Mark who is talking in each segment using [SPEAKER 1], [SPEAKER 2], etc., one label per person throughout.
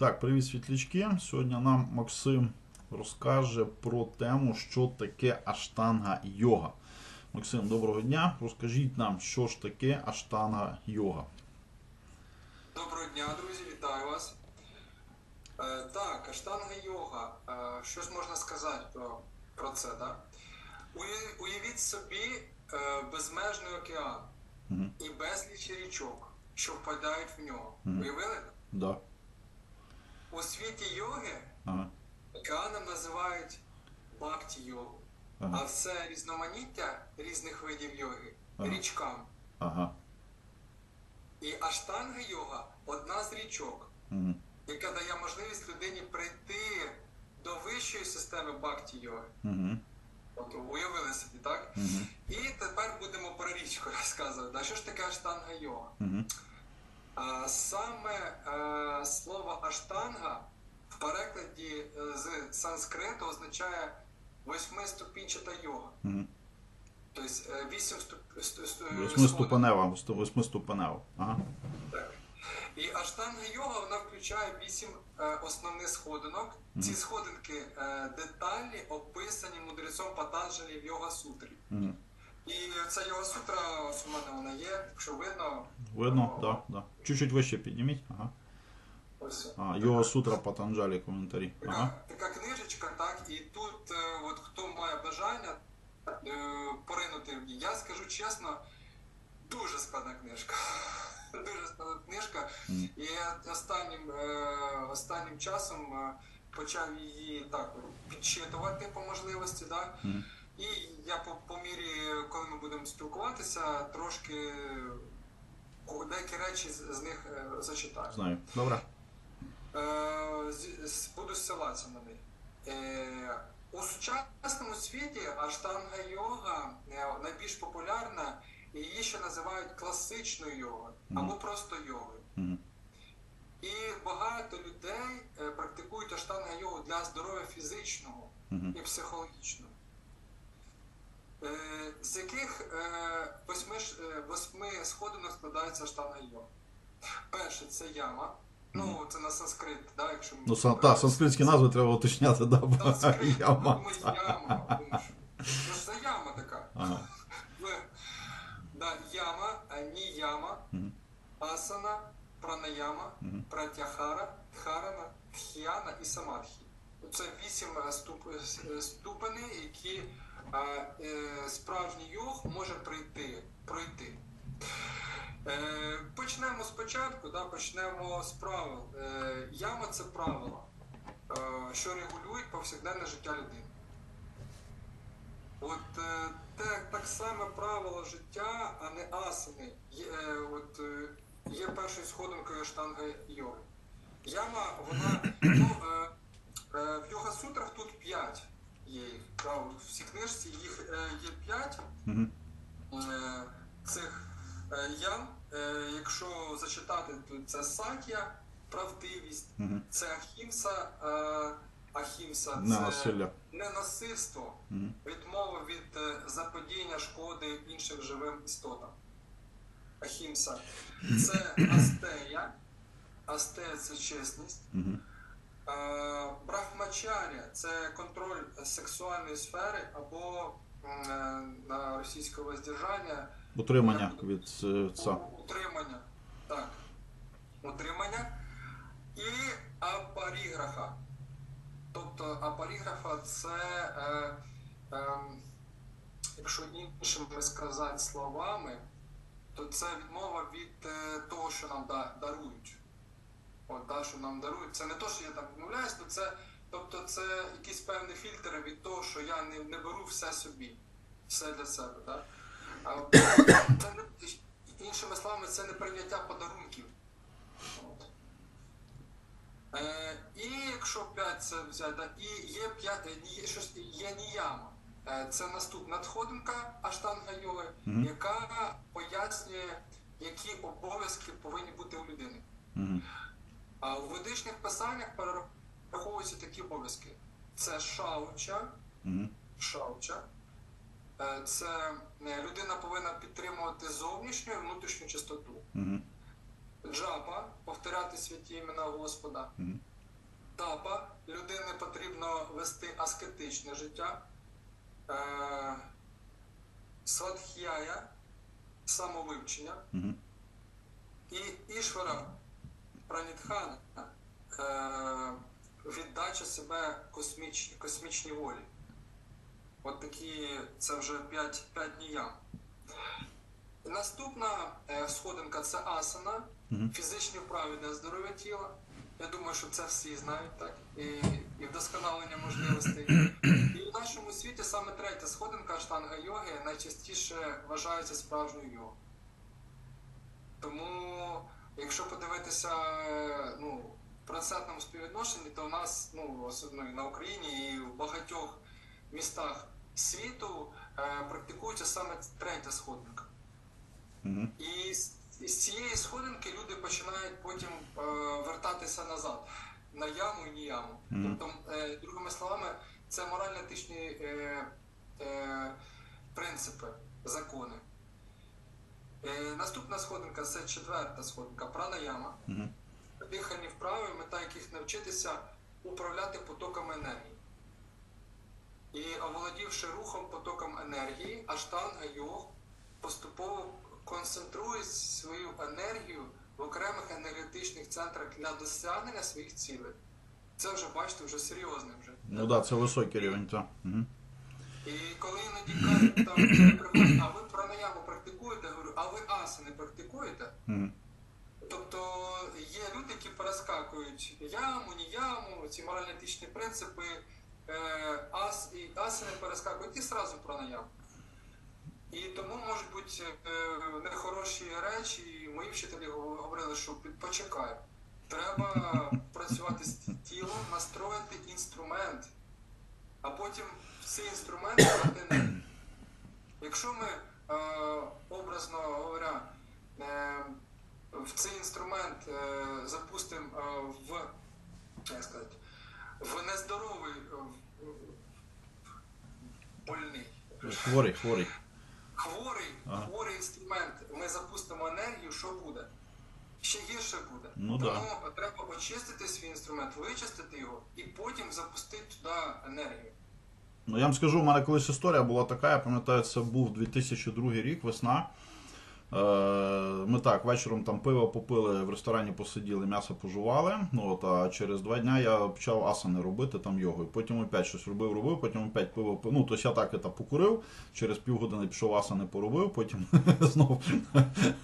[SPEAKER 1] Так, привіт, світлячки. Сьогодні нам Максим розкаже про тему, що таке аштанга йога. Максим, доброго дня. Розкажіть нам, що ж таке аштанга йога.
[SPEAKER 2] Доброго дня, друзі, вітаю вас. Е, так, аштанга йога. Е, що ж можна сказати про, про це? Да? Уявіть собі е, безмежний океан
[SPEAKER 1] Мгм.
[SPEAKER 2] і безліч річок, що впадають в нього.
[SPEAKER 1] Мгм.
[SPEAKER 2] Уявили?
[SPEAKER 1] Да.
[SPEAKER 2] У світі йоги
[SPEAKER 1] Ага.
[SPEAKER 2] називають бхакті йогу. А все різноманіття різних видів йоги
[SPEAKER 1] Ага.
[SPEAKER 2] річками.
[SPEAKER 1] Ага.
[SPEAKER 2] І аштанга йога одна з річок.
[SPEAKER 1] Мгм.
[SPEAKER 2] яка дає можливість людині прийти до вищої системи бхакті йоги.
[SPEAKER 1] Мгм.
[SPEAKER 2] От уявили собі, так?
[SPEAKER 1] Мгм.
[SPEAKER 2] І тепер будемо про річку розказувати. А що ж таке аштанга йога?
[SPEAKER 1] Мгм.
[SPEAKER 2] Саме е, слово аштанга в перекладі е, з санскриту означає восьмиступінчата йога.
[SPEAKER 1] Мгм.
[SPEAKER 2] Тобто е, вісім ступ... сту- сту-
[SPEAKER 1] Восьмиступенева, восьми- восьмиступенева. Ага.
[SPEAKER 2] Так. І аштанга йога вона включає вісім основних сходинок. Ці сходинки детальні описані мудрецом Патанджалі в йога сутрі.
[SPEAKER 1] Мгм.
[SPEAKER 2] І ця йога сутра, ось у мене вона є, якщо видно.
[SPEAKER 1] Видно? Да, да. Чуть-чуть вище підніміть. Ага.
[SPEAKER 2] Ось
[SPEAKER 1] А, Йога Сутра Патанджалі коментарі.
[SPEAKER 2] така,
[SPEAKER 1] Ага.
[SPEAKER 2] така книжечка, так, і тут, е, от хто має бажання е, поринути в ній, я скажу чесно, дуже складна книжка. Дуже складна книжка. І я останнім, е, останнім часом почав її так підчитувати по можливості. Да?
[SPEAKER 1] Мгм.
[SPEAKER 2] І я по, по мірі, коли ми будемо спілкуватися, трошки деякі речі з, з них е, зачитаю.
[SPEAKER 1] Знаю. Добре.
[SPEAKER 2] Е, з- з- буду ссилатися на неї. Е, у сучасному світі аштанга йога е, найбільш популярна, і її ще називають класичною йогою або просто йогою.
[SPEAKER 1] Мгм.
[SPEAKER 2] І багато людей е, практикують аштанга йогу для здоров'я фізичного
[SPEAKER 1] Мгм.
[SPEAKER 2] і психологічного. Е, з яких е, восьми, е, восьми сходинок складається аштанга йога? Перше це яма. Ну, це на санскрит, да, якщо ми
[SPEAKER 1] Ну, сан, та, санскритські назви треба уточняти, да, бо
[SPEAKER 2] Санскрит,
[SPEAKER 1] яма.
[SPEAKER 2] думаю, яма. Думаю, що- Ну, це яма така.
[SPEAKER 1] Ага.
[SPEAKER 2] Да, яма, ніяма, асана, пранаяма, пратяхара, дхарана, тхіяна і самадхі. Це вісім ступ, ступеней, які справжній йог може прийти, пройти. Е, почнемо спочатку, да, почнемо з правил. Е, яма це правила, е, що регулюють повсякденне життя людини. От е, те, так само правила життя, а не асани, є, е, от, е, є першою сходинкою штанга йоги. Яма, вона ну, е, е, в йога сутрах тут п'ять є їх. Да, в книжці їх е, є п'ять
[SPEAKER 1] Мгм.
[SPEAKER 2] е, цих е, ям. Е, якщо зачитати, то це сакя, правдивість,
[SPEAKER 1] Мгм.
[SPEAKER 2] це ахімса, е, ахімса, це
[SPEAKER 1] насилля.
[SPEAKER 2] ненасильство,
[SPEAKER 1] Мгм.
[SPEAKER 2] відмова від е, заподіяння шкоди іншим живим істотам. Ахімса. Це астея. Астея це чесність. Е, Брахмачаря це контроль сексуальної сфери або е, на російське воздержання
[SPEAKER 1] Утримання від е, це.
[SPEAKER 2] утримання. Так. Утримання. І апаріграфа. Тобто апаріграфа це, е, ем, якщо іншими сказати словами, то це відмова від е, того, що нам да, дарують. От, да, що нам дарують. Це не то, що я там відмовляюсь, то це, тобто це якийсь певний фільтр від того, що я не, не беру все собі, все для себе. Да? А, це не, іншими словами, це не прийняття подарунків. Е, і якщо 5 це взяти, і є 5, є, щось, є ніяма. Е, це наступна надходинка аштанга йоги,
[SPEAKER 1] Мгм.
[SPEAKER 2] яка пояснює, які обов'язки повинні бути у людини.
[SPEAKER 1] Мгм.
[SPEAKER 2] А у ведичних писаннях перераховуються такі обов'язки: це шауча,
[SPEAKER 1] Мгм.
[SPEAKER 2] шауча. Е, Це е, людина повинна підтримувати зовнішню і внутрішню чистоту.
[SPEAKER 1] Мгм.
[SPEAKER 2] Джапа повторяти святі імена Господа.
[SPEAKER 1] Мгм.
[SPEAKER 2] Тапа людині потрібно вести аскетичне життя. Е, Сватхяя самовивчення. І Ішвара Пранітхана е, віддача себе косміч, космічній волі. От такі, це вже 5, 5 ніям. Наступна е, сходинка це асана, фізичні вправи для здоров'я тіла. Я думаю, що це всі знають, так? І, і вдосконалення можливостей. І в нашому світі саме третя сходинка аштанга йоги найчастіше вважається справжньою йогою. Тому, якщо подивитися ну, в процентному співвідношенні, то в нас, ну, особливо на Україні і в багатьох містах світу е, практикується саме третя сходинка.
[SPEAKER 1] Мгм.
[SPEAKER 2] І з, цієї сходинки люди починають потім е, вертатися назад на яму і ні яму.
[SPEAKER 1] Мгм.
[SPEAKER 2] Тобто, е, другими словами, це морально-етичні е, е, принципи, закони. Наступна сходинка це четверта сходинка пранаяма.
[SPEAKER 1] Мгм.
[SPEAKER 2] Дихальні вправи, мета яких навчитися управляти потоками енергії. І оволодівши рухом потоком енергії, аштанга йог поступово концентрує свою енергію в окремих енергетичних центрах для досягнення своїх цілей. Це вже бачите, вже серйозне вже.
[SPEAKER 1] Ну так, да, це високий рівень, так. Мгм.
[SPEAKER 2] І коли іноді кажуть, там приходять, а ви пранаяму практикуєте, я говорю, а ви асани практикуєте?
[SPEAKER 1] Мгм.
[SPEAKER 2] Тобто є люди, які перескакують яму, ні яму, ці морально-етичні принципи, е, ас, і асини перескакують і сразу пранаям. І тому можуть бути е, нехороші речі, і мої вчителі говорили, що почекай. Треба працювати з тілом, настроїти інструмент, а потім в цей інструмент дати енергію. Якщо ми, образно говоря, е, в цей інструмент е, запустимо е, в, як сказати, в нездоровий е, больний,
[SPEAKER 1] Хворий, хворий.
[SPEAKER 2] хворий,
[SPEAKER 1] Ага.
[SPEAKER 2] хворий інструмент, ми запустимо енергію, що буде? Ще гірше буде.
[SPEAKER 1] Ну
[SPEAKER 2] Тому треба очистити свій інструмент, вичистити його і потім запустити туди енергію.
[SPEAKER 1] Ну я вам скажу, у мене колись історія була така, я пам'ятаю, це був 2002 рік, весна. Е, Ми так вечором там пиво попили, в ресторані посиділи, м'ясо пожували. Ну от а через два дня я почав асани робити там йогою. Потім опять щось робив, робив, потім опять пиво пив. Ну, тобто я так это покурив, через півгодини пішов асани поробив, потім знов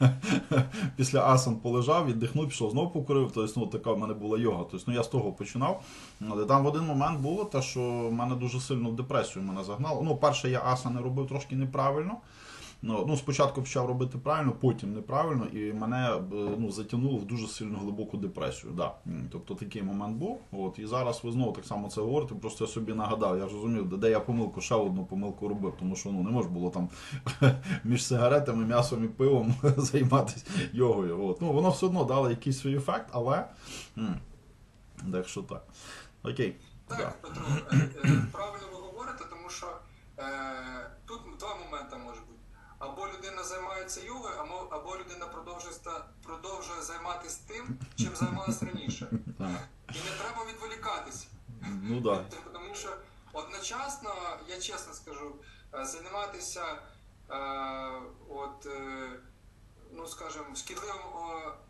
[SPEAKER 1] після асан полежав, віддихнув, пішов, знов покурив. Тобто, ну така в мене була йога. Тобто, ну я з того починав. Але там в один момент було те, що мене дуже сильно депресію мене загнало. Ну, перше, я асани робив трошки неправильно. Ну, ну, спочатку почав робити правильно, потім неправильно, і мене е, ну, затягнуло в дуже сильно глибоку депресію. Да. Тобто такий момент був. От, і зараз ви знову так само це говорите, просто я собі нагадав, я зрозумів, де, де я помилку, ще одну помилку робив, тому що ну, не можна було там між сигаретами, м'ясом і пивом займатися йогою. От. Ну, воно все одно дало якийсь свій ефект, але. Так що так. Окей.
[SPEAKER 2] Так,
[SPEAKER 1] Да.
[SPEAKER 2] Петро, е, е, правильно ви говорите, тому що е, тут два моменти може бути. Або людина займається йогою, або, людина продовжує, продовжує займатися тим, чим займалася раніше. І не треба відволікатися.
[SPEAKER 1] Ну. Да.
[SPEAKER 2] Тому що одночасно, я чесно скажу, е, займатися е, от, е, ну скажімо, шкідливим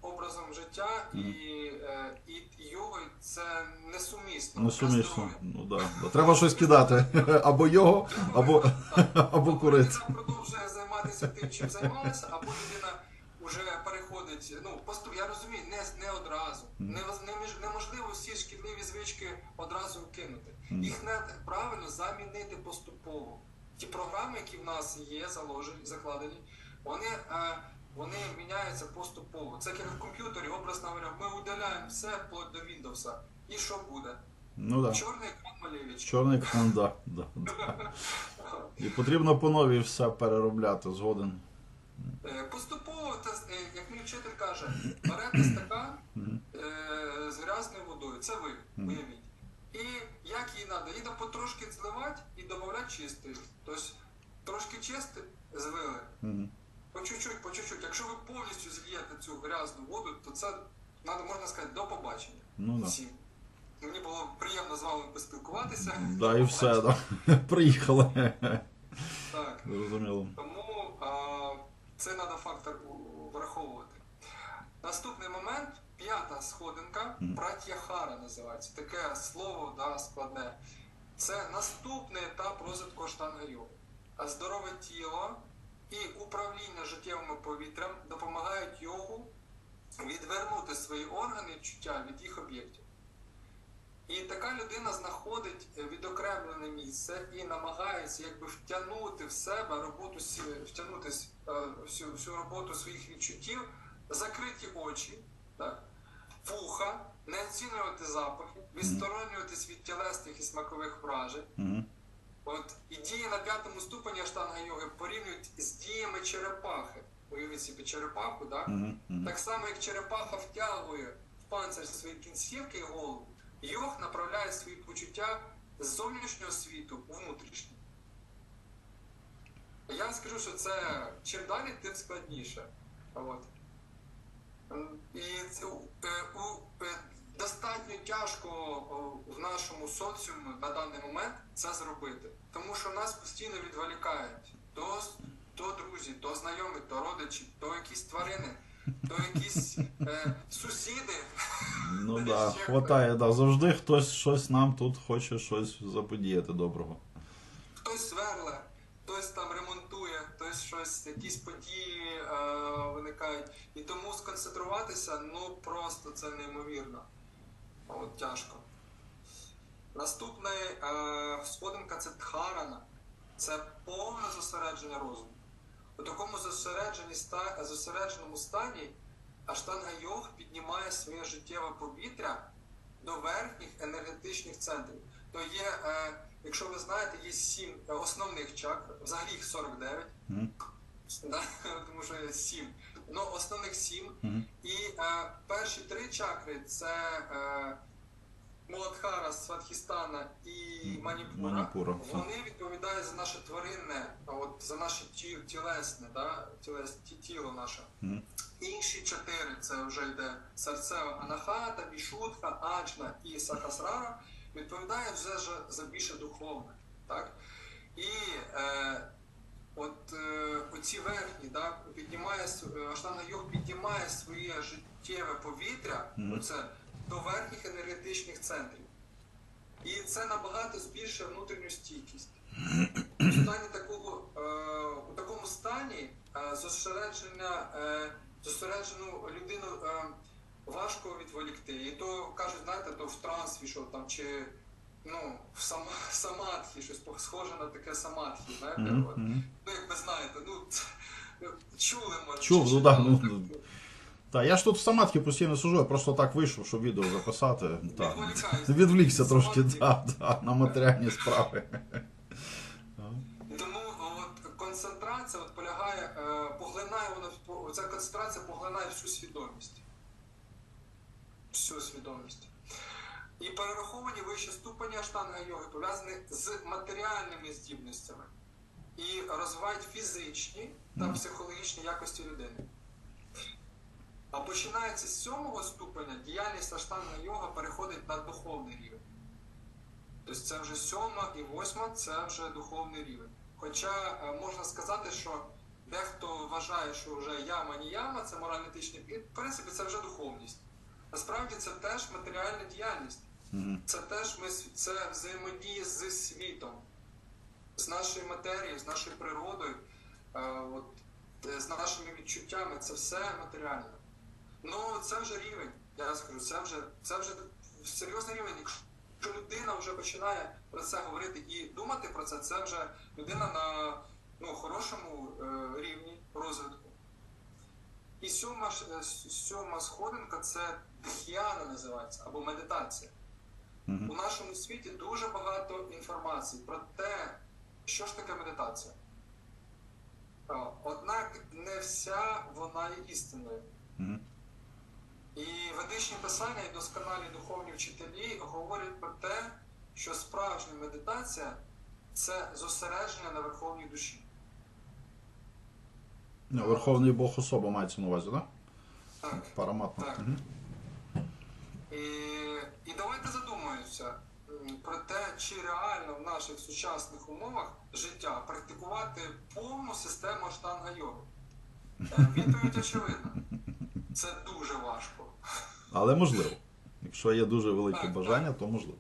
[SPEAKER 2] образом життя і, е, і йогою це несумісно.
[SPEAKER 1] Ну,
[SPEAKER 2] для
[SPEAKER 1] сумісно.
[SPEAKER 2] здоров'я.
[SPEAKER 1] Ну да. да. Треба щось кидати. Або його, або, або курити.
[SPEAKER 2] Продовжує займатися тим, чим займалася, або людина вже переходить. Ну, поступ, я розумію, не, не одразу. Неможливо всі шкідливі звички одразу кинути. Їх не правильно замінити поступово. Ті програми, які в нас є, заложені, закладені, вони, е, вони міняються поступово. Це як в комп'ютері, образно говоря, ми удаляємо все вплоть до Windows. І що буде?
[SPEAKER 1] Ну. Да.
[SPEAKER 2] Чорний екран малевич.
[SPEAKER 1] Чорний екран, да, да, да. І потрібно по новій все переробляти згоден.
[SPEAKER 2] Е, Поступово, та, е, як мій вчитель каже, берете стакан е, з грязною водою, це ви, уявіть. І як її треба? Її треба потрошки зливати і додавати чистий. Тобто трошки чисти злили, По чуть-чуть, по чуть-чуть. Якщо ви повністю зільєте цю грязну воду, то це надо, можна сказати до побачення.
[SPEAKER 1] Ну да.
[SPEAKER 2] Мені було з вами поспілкуватися.
[SPEAKER 1] Да, і все, да. Приїхали.
[SPEAKER 2] Так.
[SPEAKER 1] Зрозуміло.
[SPEAKER 2] Тому а, це треба фактор враховувати. Наступний момент, п'ята сходинка, пратяхара називається. Таке слово да, складне. Це наступний етап розвитку аштанга йоги. А здорове тіло і управління життєвим повітрям допомагають йогу відвернути свої органи чуття від їх об'єктів. І така людина знаходить е, відокремлене місце і намагається якби втягнути в себе роботу втягнути е, всю, всю роботу своїх відчуттів, закриті очі, так? вуха, не оцінювати запахи, відсторонюватись від тілесних і смакових вражень.
[SPEAKER 1] Угу.
[SPEAKER 2] От і дії на п'ятому ступені аштанга йоги порівнюють з діями черепахи. Уявіть собі черепаху, так?
[SPEAKER 1] Угу.
[SPEAKER 2] Так само, як черепаха втягує в панцир свої кінцівки і голову, йог направляє свої почуття з зовнішнього світу у внутрішній. Я скажу, що це чим далі, тим складніше. От. І це, е, у, е, достатньо тяжко в нашому соціумі на даний момент це зробити. Тому що нас постійно відволікають то, то друзі, то знайомі, то родичі, то якісь тварини, то якісь е, сусіди.
[SPEAKER 1] Ну да, хватає, да. Завжди хтось щось нам тут хоче щось заподіяти доброго.
[SPEAKER 2] Хтось сверле, хтось там ремонтує, хтось щось, якісь події е, виникають. І тому сконцентруватися ну просто це неймовірно. От тяжко. Наступна е, сходинка це тхарана. Це повне зосередження розуму. У такому зосередженому стані аштанга йог піднімає своє життєве повітря до верхніх енергетичних центрів. То є, е, якщо ви знаєте, є сім основних чакр, взагалі їх 49,
[SPEAKER 1] Угу.
[SPEAKER 2] да? тому що є сім. Ну, основних сім.
[SPEAKER 1] Угу.
[SPEAKER 2] І е, перші три чакри це е, Муладхара, Сватхістана і Маніпура.
[SPEAKER 1] Маніпура.
[SPEAKER 2] Вони відповідають за наше тваринне, от за наше ті, тілесне, да? тілес, ті, тіло наше.
[SPEAKER 1] Мгм.
[SPEAKER 2] Інші чотири це вже йде серцева анахата, бішутка, аджна і сахасрара, відповідають вже за, за більше духовне. Так? І е, от е, оці верхні, да, піднімає е, Аштана йог піднімає своє життєве повітря,
[SPEAKER 1] Мгм.
[SPEAKER 2] оце, до верхніх енергетичних центрів. І це набагато збільшує внутрішню стійкість. У стані такого, е, у такому стані е, зосередження, е, зосереджену людину важко відволікти. І то кажуть, знаєте, то в транс війшов там чи ну, в сама, самадхі, щось схоже на таке самадхі, знаєте.
[SPEAKER 1] Мгм.
[SPEAKER 2] От. Ну, як ви знаєте, ну ну, чули може.
[SPEAKER 1] Чув, ну ну,
[SPEAKER 2] так,
[SPEAKER 1] Та я ж тут в самадхі постійно сижу, я просто так вийшов, щоб відео записати. Так.
[SPEAKER 2] Відволікаюся.
[SPEAKER 1] Відвлікся трошки, да, да, на матеріальні справи.
[SPEAKER 2] Тому от концентрація от полягає, е, поглинає вона ця концентрація поглинає всю свідомість. Всю свідомість. І перераховані вищі ступені аштанга йоги пов'язані з матеріальними здібностями і розвивають фізичні та психологічні якості людини. А починається з сьомого ступеня діяльність аштанга йога переходить на духовний рівень. Тобто це вже сьома і восьма це вже духовний рівень. Хоча е, можна сказати, що дехто вважає, що вже яма ні яма, це морально-етичний підхід, в принципі, це вже духовність. Насправді це теж матеріальна діяльність. Це теж ми це взаємодія з світом, з нашою матерією, з нашою природою, е, от, е, з нашими відчуттями. Це все матеріально. Ну це вже рівень. Я скажу, це вже це вже серйозний рівень. Якщо людина вже починає про це говорити і думати про це, це вже людина на ну, хорошому е, рівні розвитку. І сьома, е, сьома сходинка це дх'яна називається або медитація.
[SPEAKER 1] Мгм.
[SPEAKER 2] У нашому світі дуже багато інформації про те, що ж таке медитація. Однак не вся вона є істинною.
[SPEAKER 1] Мгм.
[SPEAKER 2] І ведичні писання і досконалі духовні вчителі говорять про те, що справжня медитація це зосередження на верховній душі.
[SPEAKER 1] Ну, Верховний Бог особа мається на увазі, так?
[SPEAKER 2] Так.
[SPEAKER 1] Параматна.
[SPEAKER 2] Так.
[SPEAKER 1] Мгм.
[SPEAKER 2] І, і давайте задумаємося про те, чи реально в наших сучасних умовах життя практикувати повну систему штанга йоги. Е, Відповідь очевидна. Це дуже важко.
[SPEAKER 1] Але можливо. Якщо є дуже велике
[SPEAKER 2] Так,
[SPEAKER 1] бажання, то можливо.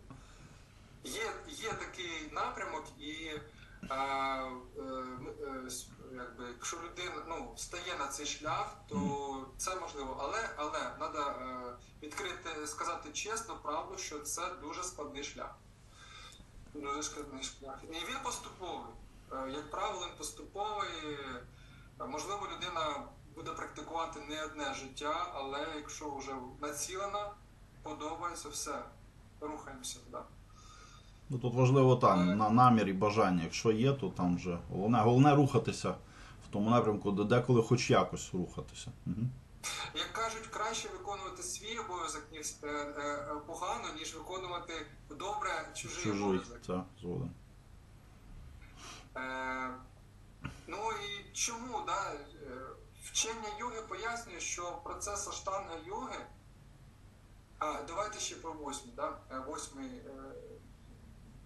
[SPEAKER 2] Є, є такий напрямок, і е, е, е, якби, якщо людина ну, стає на цей шлях, то це можливо. Але але треба е, відкрити, сказати чесно, правду, що це дуже складний шлях. Дуже складний шлях. І він поступовий. Е, як правило, він поступовий. Е, Можливо, людина буде практикувати не одне життя, але якщо вже націлена, подобається все. Рухаємося туди.
[SPEAKER 1] Ну тут важливо там на намір і бажання. Якщо є, то там вже головне, головне рухатися в тому напрямку, де деколи хоч якось рухатися. Угу.
[SPEAKER 2] Як кажуть, краще виконувати свій обов'язок ніж е, е, погано, ніж виконувати добре чужий,
[SPEAKER 1] Чужий,
[SPEAKER 2] обов'язок.
[SPEAKER 1] це згоден.
[SPEAKER 2] Е, ну і чому да, е, вчення йоги пояснює, що процес аштанга йоги. А, давайте ще про восьмі, да? е, восьмий, е,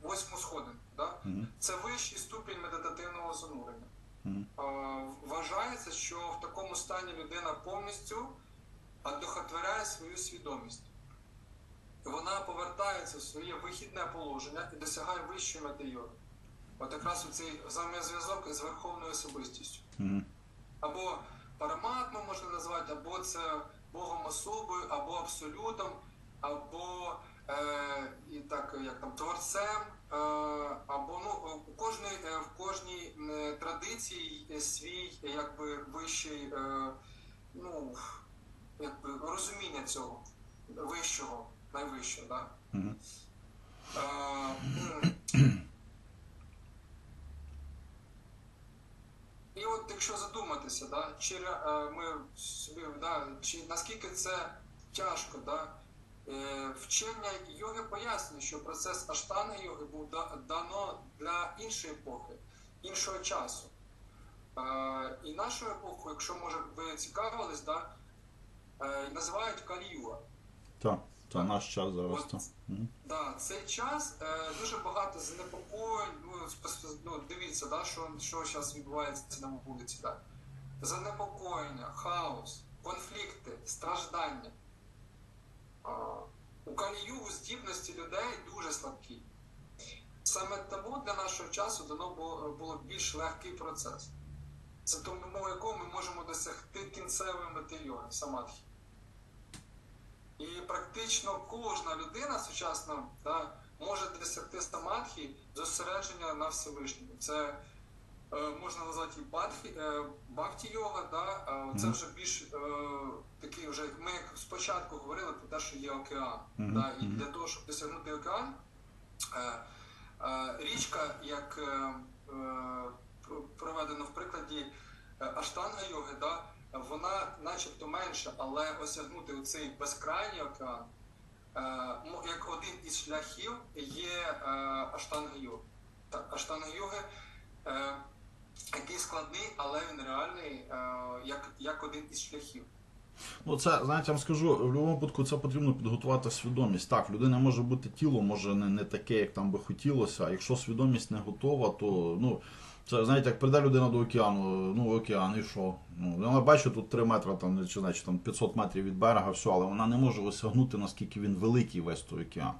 [SPEAKER 2] восьму сходинку. Да?
[SPEAKER 1] Угу.
[SPEAKER 2] Це вищий ступінь медитативного занурення.
[SPEAKER 1] Угу.
[SPEAKER 2] Е, Вважається, що в такому стані людина повністю одухотворяє свою свідомість. Вона повертається в своє вихідне положення і досягає вищої мети йоги. От якраз у цей взаємозв'язок з верховною особистістю.
[SPEAKER 1] Угу.
[SPEAKER 2] Або параматмом можна назвати, або це Богом особою, або абсолютом, або е, і так, як там, творцем, е, або ну, у кожній, е, в кожній е, традиції є свій якби вищий е, ну, якби, розуміння цього вищого, найвищого. Да?
[SPEAKER 1] Угу.
[SPEAKER 2] Е, м. І от якщо задуматися, да, чи е, ми да, чи наскільки це тяжко, да, е, вчення йоги пояснює, що процес аштанги йоги був да- дано для іншої епохи, іншого часу. Е, і нашу епоху, якщо може ви цікавились, да, називають Каліюга.
[SPEAKER 1] Так, це наш час зараз. Так. Угу.
[SPEAKER 2] Да, цей час е, дуже багато занепокоєнь. Ну, ну, дивіться, да, що, що зараз відбувається на вулиці. Да. Занепокоєння, хаос, конфлікти, страждання. У Каліюгу здібності людей дуже слабкі. Саме тому для нашого часу дано було, було більш легкий процес. За допомогою якого ми можемо досягти кінцевої мети йоги, самадхі. І практично кожна людина сучасна да, може досягти самадхі зосередження на Всевишньому. Це е, можна назвати і бадхі, е, бхакті йога, да, а це вже більш е, такий вже. Ми як спочатку говорили про те, що є океан.
[SPEAKER 1] Мгм,
[SPEAKER 2] Да, і для того, щоб досягнути океан, е, е, річка, як е, е, проведено в прикладі е, аштанга йоги, да, вона начебто менша, але осягнути цей безкрайній океан, е, як один із шляхів є е, аштанга йоги. Так, аштанга йоги, е, який складний, але він реальний, як, як один із шляхів.
[SPEAKER 1] Ну, це, знаєте, я вам скажу, в будь-якому випадку це потрібно підготувати свідомість. Так, в людини може бути тіло, може не, не таке, як там би хотілося. А якщо свідомість не готова, то ну. Це знаєте, як прийде людина до океану, ну океан, і що? Ну, вона бачить тут 3 метри, там, чи значить, там 500 метрів від берега, все, але вона не може осягнути, наскільки він великий весь той океан.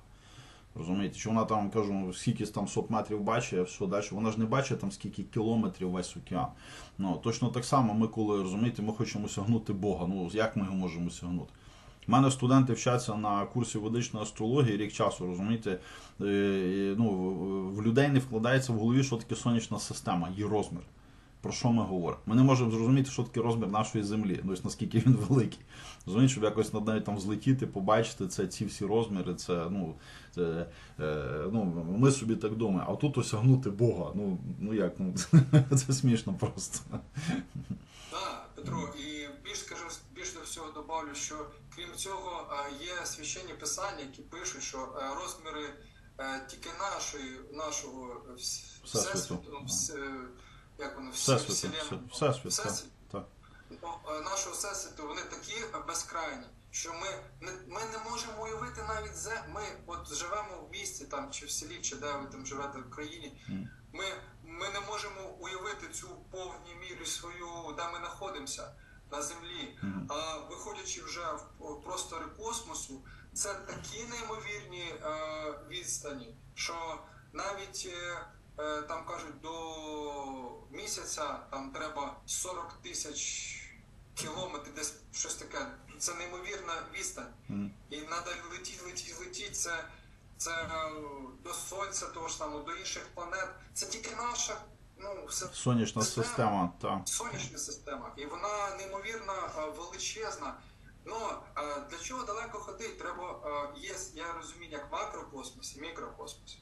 [SPEAKER 1] Розумієте, що вона там, кажу, скільки там сот метрів бачить, а все далі. Вона ж не бачить там скільки кілометрів весь океан. Ну, точно так само, ми коли розумієте, ми хочемо осягнути Бога. Ну, як ми його можемо осягнути? У мене студенти вчаться на курсі ведичної астрології рік часу, розумієте, Е, ну, в- людей не вкладається в голові, що таке сонячна система, її розмір. Про що ми говоримо? Ми не можемо зрозуміти, що таке розмір нашої землі, тобто наскільки він великий. Розумієте, щоб якось над нею там злетіти, побачити це, ці всі розміри, це, ну, це, е, ну, ми собі так думаємо, а тут осягнути Бога. Ну, ну як, ну, це смішно просто.
[SPEAKER 2] Так, Петро, і більш скажу, більш до всього добавлю, що крім цього е, є священні писання, які пишуть, що е, розміри е, тільки нашої, нашого
[SPEAKER 1] Всесвіту.
[SPEAKER 2] всесвіту, ну, вс- як воно, всі-
[SPEAKER 1] Всесвіт,
[SPEAKER 2] вселенної,
[SPEAKER 1] всесвіт,
[SPEAKER 2] Всесвіт,
[SPEAKER 1] так. так.
[SPEAKER 2] ну, е, нашого всесвіту, вони такі безкрайні, що ми не, ми не можемо уявити навіть зе. Ми от живемо в місті там чи в селі, чи де ви там живете в країні. Ми, ми не можемо уявити цю повній мірі свою, де ми знаходимося на землі. А виходячи вже в простори космосу, це такі неймовірні е, відстані, що навіть е, е, там кажуть, до місяця там треба 40 тисяч кілометрів, десь щось таке. Це неймовірна відстань. І треба летіти, летіти, летіти. Це, це е, до сонця, того ж самого, до інших планет. Це тільки наша, ну, все
[SPEAKER 1] Сонячна
[SPEAKER 2] Система.
[SPEAKER 1] система, так.
[SPEAKER 2] сонячна система, і вона неймовірно е, величезна. Ну е, для чого далеко ходити? Треба є я розумію, як макрокосмос і мікрокосмос.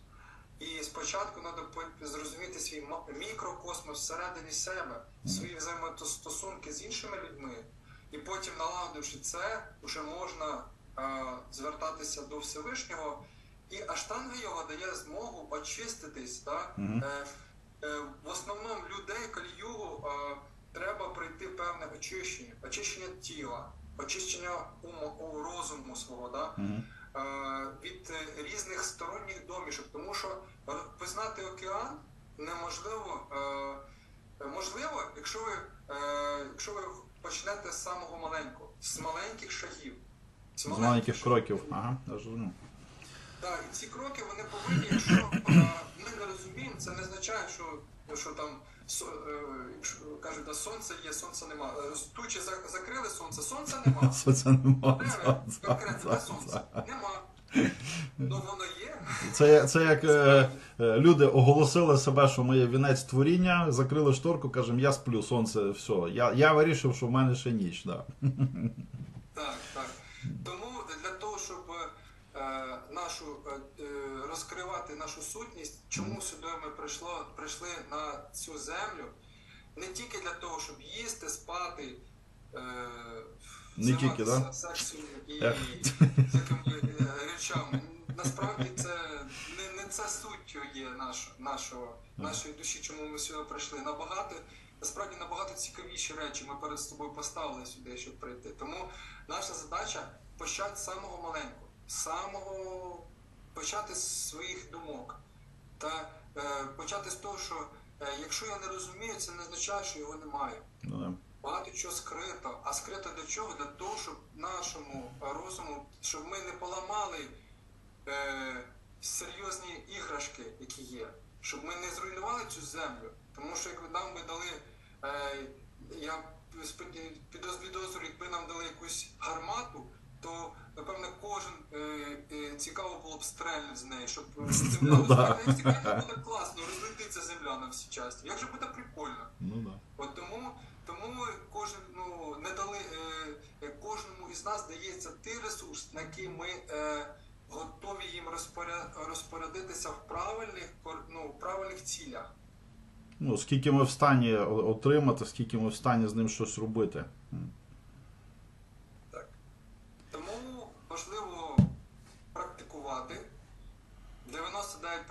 [SPEAKER 2] І спочатку треба зрозуміти свій мікрокосмос всередині себе, свої взаємостосунки з іншими людьми, і потім, налагодивши це, вже можна звертатися до Всевишнього. І аштанга його дає змогу очиститись. Да? Е, е, в основному людей каліюгу е, треба пройти певне очищення, очищення тіла, очищення уму, розуму свого, да?
[SPEAKER 1] Мгм.
[SPEAKER 2] е, від різних сторонніх домішок, тому що пізнати океан неможливо. Е, можливо, якщо ви, е, якщо ви почнете з самого маленького, з маленьких шагів.
[SPEAKER 1] З маленьких кроків. Ага, я зрозумів.
[SPEAKER 2] Так, і ці кроки вони повинні, якщо ми не розуміємо, це не означає, що, що там е, якщо кажуть, да, сонце є, сонця нема. Тучі закрили сонце, сонця нема.
[SPEAKER 1] Сонця нема.
[SPEAKER 2] Конкретно де сонце? Нема. Ну воно є.
[SPEAKER 1] Це, це як е, е, люди оголосили себе, що ми є вінець творіння, закрили шторку, кажемо, я сплю, сонце, все. Я, я вирішив, що в мене ще ніч. Да.
[SPEAKER 2] Так, так. Тому для того, щоб е, нашу е, е, розкривати нашу сутність, чому сюди ми прийшло, прийшли на цю землю, не тільки для того, щоб їсти, спати, е,
[SPEAKER 1] Не тільки, да?
[SPEAKER 2] сексом і такими е, речами. Насправді це не, не це суттю є наш, нашого, нашої душі, чому ми сюди прийшли. Набагато насправді набагато цікавіші речі ми перед собою поставили сюди, щоб прийти. Тому наша задача почати з самого маленького, з самого почати з своїх думок. Та е, почати з того, що е, якщо я не розумію, це не означає, що його немає.
[SPEAKER 1] Ну, да.
[SPEAKER 2] Багато чого скрито. А скрито для чого? Для того, щоб нашому розуму, щоб ми не поламали е, серйозні іграшки, які є, щоб ми не зруйнували цю землю. Тому що як нам би дали, е, я підозрюю, якби нам дали якусь гармату, то напевно кожен е, е, цікаво було б стрельнути з неї, щоб е, земля
[SPEAKER 1] Ну, да.
[SPEAKER 2] буде класно, розлетиться земля на всі часті. Як же буде прикольно.
[SPEAKER 1] Ну, да.
[SPEAKER 2] От тому, тому кожен ну не дали кожному із нас дається той ресурс, на який ми е, готові їм розпорядитися в правильних ну, в правильних цілях.
[SPEAKER 1] Ну, скільки ми в стані отримати, скільки ми в стані з ним щось робити. М.
[SPEAKER 2] Так. Тому важливо практикувати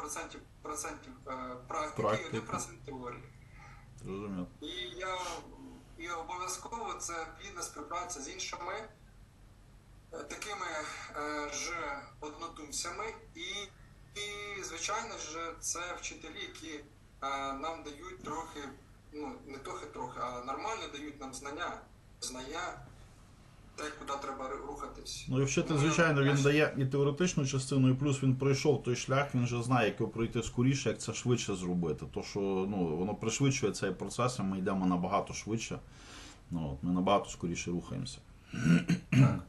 [SPEAKER 2] 99% процентів, е, практики
[SPEAKER 1] Практика.
[SPEAKER 2] і 1% теорії.
[SPEAKER 1] Зрозуміло.
[SPEAKER 2] І я і обов'язково це плідна співпраця з іншими е, такими е, ж однодумцями, і, і звичайно ж, це вчителі, які нам дають трохи, ну не трохи трохи, а нормально дають нам знання, знання, те, куди треба рухатись.
[SPEAKER 1] Ну і вчитель,
[SPEAKER 2] Тому
[SPEAKER 1] звичайно, він дає і теоретичну частину, і плюс він пройшов той шлях, він вже знає, як його пройти скоріше, як це швидше зробити. То що ну, воно пришвидшує цей процес, і ми йдемо набагато швидше. Ну, от, ми набагато скоріше рухаємося. Так.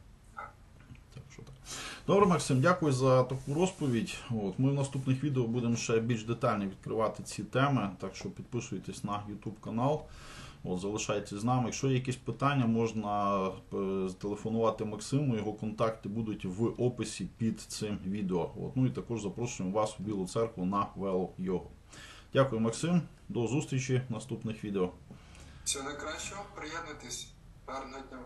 [SPEAKER 1] Добре, Максим, дякую за таку розповідь. От, ми в наступних відео будемо ще більш детально відкривати ці теми, так що підписуйтесь на YouTube канал. От, залишайтесь з нами. Якщо є якісь питання, можна е, зателефонувати Максиму. Його контакти будуть в описі під цим відео. От, ну і також запрошуємо вас у Білу церкву на вело йогу. Дякую, Максим. До зустрічі в наступних відео.
[SPEAKER 2] Всього найкращого, приєднуйтесь, гарного дня.